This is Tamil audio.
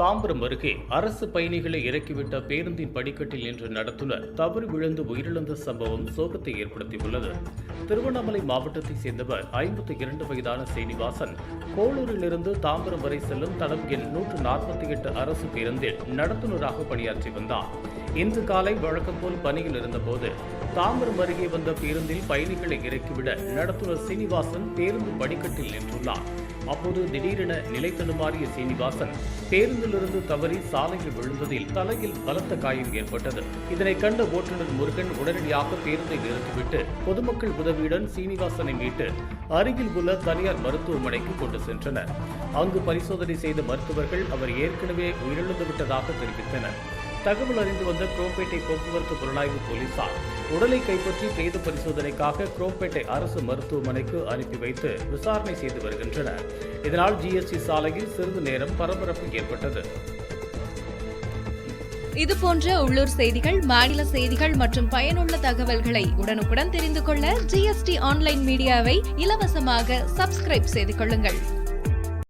தாம்பரம் அருகே அரசு பயணிகளை இறக்கிவிட்ட பேருந்தின் படிக்கட்டில் நின்ற நடத்துனர். தவறு விழுந்து உயிரிழந்த சம்பவம் சோகத்தை ஏற்படுத்தியுள்ளது. திருவண்ணாமலை மாவட்டத்தைச் சேர்ந்தவர் ஐம்பத்தி இரண்டு வயதான சீனிவாசன் கோளூரிலிருந்து தாம்பரம் வரை செல்லும் தடம் எண் நூற்று நாற்பத்தி எட்டு அரசு பேருந்தில் நடத்துனராக பணியாற்றி வந்தார் இன்று காலை வழக்கம் போல் பணியில் இருந்தபோது தாம்பரம் அருகே வந்த பேருந்தில் பயணிகளை இறக்கிவிட நடத்துனர் சீனிவாசன் பேருந்து படிக்கட்டில் நின்றுள்ளார். அப்போது திடீரென நிலை தடுமாறிய சீனிவாசன் பேருந்திலிருந்து தவறி சாலையில் விழுந்ததில் தலையில் பலத்த காயம் ஏற்பட்டது. இதனை கண்ட ஓட்டுநர் முருகன் உடனடியாக பேருந்தை நிறுத்திவிட்டு பொதுமக்கள் உதவியுடன் சீனிவாசனை மீட்டு அருகில் உள்ள தனியார் மருத்துவமனைக்கு கொண்டு சென்றனர். அங்கு பரிசோதனை செய்த மருத்துவர்கள் அவர் ஏற்கனவே உயிரிழந்து விட்டதாக தெரிவித்தனர். தகவல் அறிந்து வந்த குரோம்பேட்டை போக்குவரத்து புலனாய்வு போலீசார் உடலை கைப்பற்றி பிரேத பரிசோதனைக்காக குரோம்பேட்டை அரசு மருத்துவமனைக்கு அனுப்பி வைத்து விசாரணை செய்து வருகின்றனர். இதனால் ஜிஎஸ்டி சாலையில் சிறிது நேரம் பரபரப்பு ஏற்பட்டது. இது போன்ற உள்ளூர் செய்திகள் மாநில செய்திகள் மற்றும் பயனுள்ள தகவல்களை உடனுக்குடன் தெரிந்து கொள்ள ஜிஎஸ்டி ஆன்லைன் மீடியாவை இலவசமாக சப்ஸ்கிரைப் செய்து கொள்ளுங்கள்.